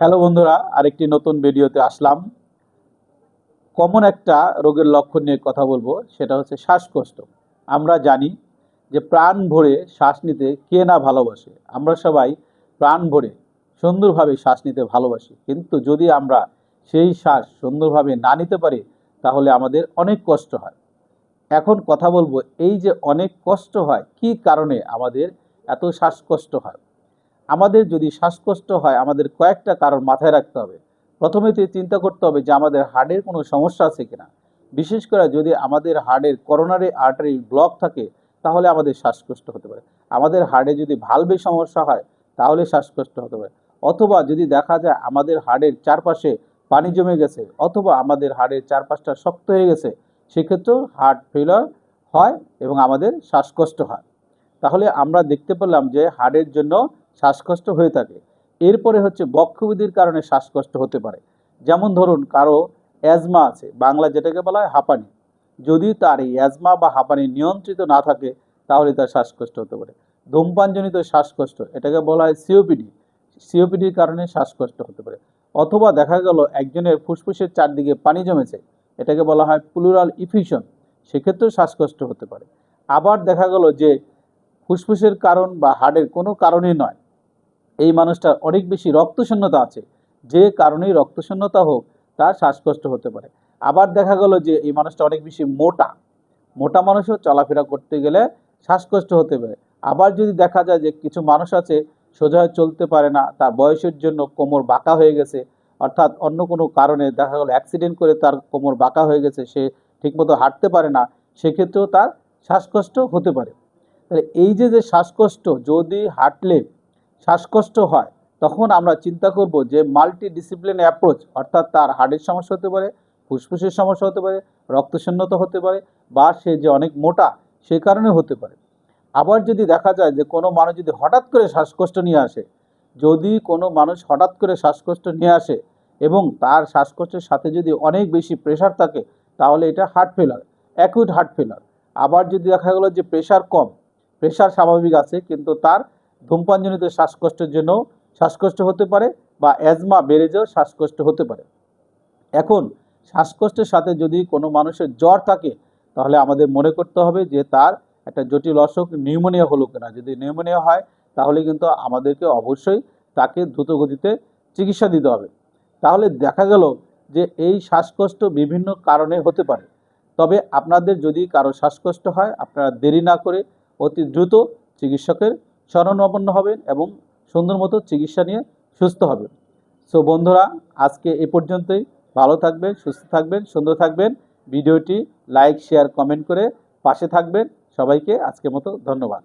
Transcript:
Hello বন্ধুরা, আরেকটি নতুন ভিডিওতে আসলাম। কমন একটা রোগের লক্ষণ নিয়ে কথা বলব, সেটা হচ্ছে শ্বাসকষ্ট। আমরা জানি যে প্রাণ ভরে শ্বাস নিতে কে না ভালোবাসে। আমরা সবাই প্রাণ ভরে সুন্দরভাবে শ্বাস নিতে ভালোবাসি। কিন্তু যদি আমরা সেই শ্বাস সুন্দরভাবে না নিতে পারি, তাহলে আমাদের অনেক কষ্ট হয়। এখন কথা বলব, এই যে অনেক কষ্ট হয়, কি কারণে আমাদের এত শ্বাসকষ্ট হয়? আমাদের যদি শ্বাসকষ্ট হয়, আমাদের কয়েকটা কারণ মাথায় রাখতে হবে। প্রথমে তো চিন্তা করতে হবে যে, আমাদের হার্টের কোনো সমস্যা আছে কিনা। বিশেষ করে যদি আমাদের হার্টের করোনারি আর্টারি ব্লক থাকে, তাহলে আমাদের শ্বাসকষ্ট হতে পারে। আমাদের হার্টে যদি ভালভে সমস্যা হয়, তাহলে শ্বাসকষ্ট হতে পারে। অথবা যদি দেখা যায় আমাদের হাড়ের চারপাশে পানি জমে গেছে, অথবা আমাদের হাড়ের চারপাশটা শক্ত হয়ে গেছে, সেক্ষেত্রেও হার্ট ফেলার হয় এবং আমাদের শ্বাসকষ্ট হয়। তাহলে আমরা দেখতে পেলাম যে হার্টের জন্য শ্বাসকষ্ট হয়ে থাকে। এরপরে হচ্ছে বক্ষবিধির কারণে শ্বাসকষ্ট হতে পারে। যেমন ধরুন, কারও অ্যাজমা আছে বাংলা যেটাকে বলা হয় হাঁপানি। যদি তার এই অ্যাজমা বা হাঁপানি নিয়ন্ত্রিত না থাকে, তাহলে তার শ্বাসকষ্ট হতে পারে। ধূমপানজনিত শ্বাসকষ্ট, এটাকে বলা হয় সিওপিডি। সিওপিডির কারণে শ্বাসকষ্ট হতে পারে। অথবা দেখা গেল, একজনের ফুসফুসের চারদিকে পানি জমেছে, এটাকে বলা হয় প্লুরাল ইফিউশন সেক্ষেত্রেও শ্বাসকষ্ট হতে পারে। আবার দেখা গেল যে ফুসফুসের কারণ বা হার্টের কোনো কারণেই নয় এই মানুষটার অনেক বেশি রক্তশূন্যতা আছে। যে কারণেই রক্তশূন্যতা হোক, তার শ্বাসকষ্ট হতে পারে। আবার দেখা গেল যে এই মানুষটা অনেক বেশি মোটা। মোটা মানুষও চলাফেরা করতে গেলে শ্বাসকষ্ট হতে পারে। আবার যদি দেখা যায় যে কিছু মানুষ আছে সোজা চলতে পারে না, তার বয়সের জন্য কোমর বাঁকা হয়ে গেছে, অর্থাৎ অন্য কোনো কারণে দেখা গেল অ্যাক্সিডেন্ট করে তার কোমর বাঁকা হয়ে গেছে, সে ঠিকমতো হাঁটতে পারে না, সেক্ষেত্রেও তার শ্বাসকষ্ট হতে পারে। তাহলে এই যে যে শ্বাসকষ্ট, যদি হাঁটলে শ্বাসকষ্ট হয়, তখন আমরা চিন্তা করব যে মাল্টি ডিসিপ্লিন অ্যাপ্রোচ অর্থাৎ তার হার্টের সমস্যা হতে পারে, ফুসফুসের সমস্যা হতে পারে, রক্তশূন্যতা হতে পারে, বা সে যে অনেক মোটা, সে কারণে হতে পারে। আবার যদি দেখা যায় যে কোনো মানুষ যদি হঠাৎ করে শ্বাসকষ্ট নিয়ে আসে, যদি কোনো মানুষ হঠাৎ করে শ্বাসকষ্ট নিয়ে আসে এবং তার শ্বাসকষ্টের সাথে যদি অনেক বেশি প্রেশার থাকে, তাহলে এটা হার্ট ফেলার অ্যাকুইট হার্ট ফেলার আবার যদি দেখা গেলো যে প্রেশার কম প্রেশার স্বাভাবিক আছে, কিন্তু তার ধূমপানজনিত শ্বাসকষ্টের জন্য শ্বাসকষ্ট হতে পারে বা অ্যাজমা বেড়ে যাও শ্বাসকষ্ট হতে পারে। এখন শ্বাসকষ্টের সাথে যদি কোনো মানুষের জ্বর থাকে, তাহলে আমাদের মনে করতে হবে যে তার একটা জটিল অসুখ নিউমোনিয়া হলো কিনা। যদি নিউমোনিয়া হয়, তাহলে কিন্তু আমাদেরকে অবশ্যই তাকে দ্রুত গতিতে চিকিৎসা দিতে হবে। তাহলে দেখা গেল যে এই শ্বাসকষ্ট বিভিন্ন কারণে হতে পারে। তবে আপনাদের যদি কারও শ্বাসকষ্ট হয়, আপনারা দেরি না করে অতি দ্রুত চিকিৎসকের শরণাপন্ন হবেন এবং সুন্দর মতো চিকিৎসা নিয়ে সুস্থ হবেন। সো বন্ধুরা, আজকে এ পর্যন্তই। ভালো থাকবেন, সুস্থ থাকবেন, সুন্দর থাকবেন। ভিডিওটি লাইক, শেয়ার, কমেন্ট করে পাশে থাকবেন। সবাইকে আজকের মতো ধন্যবাদ।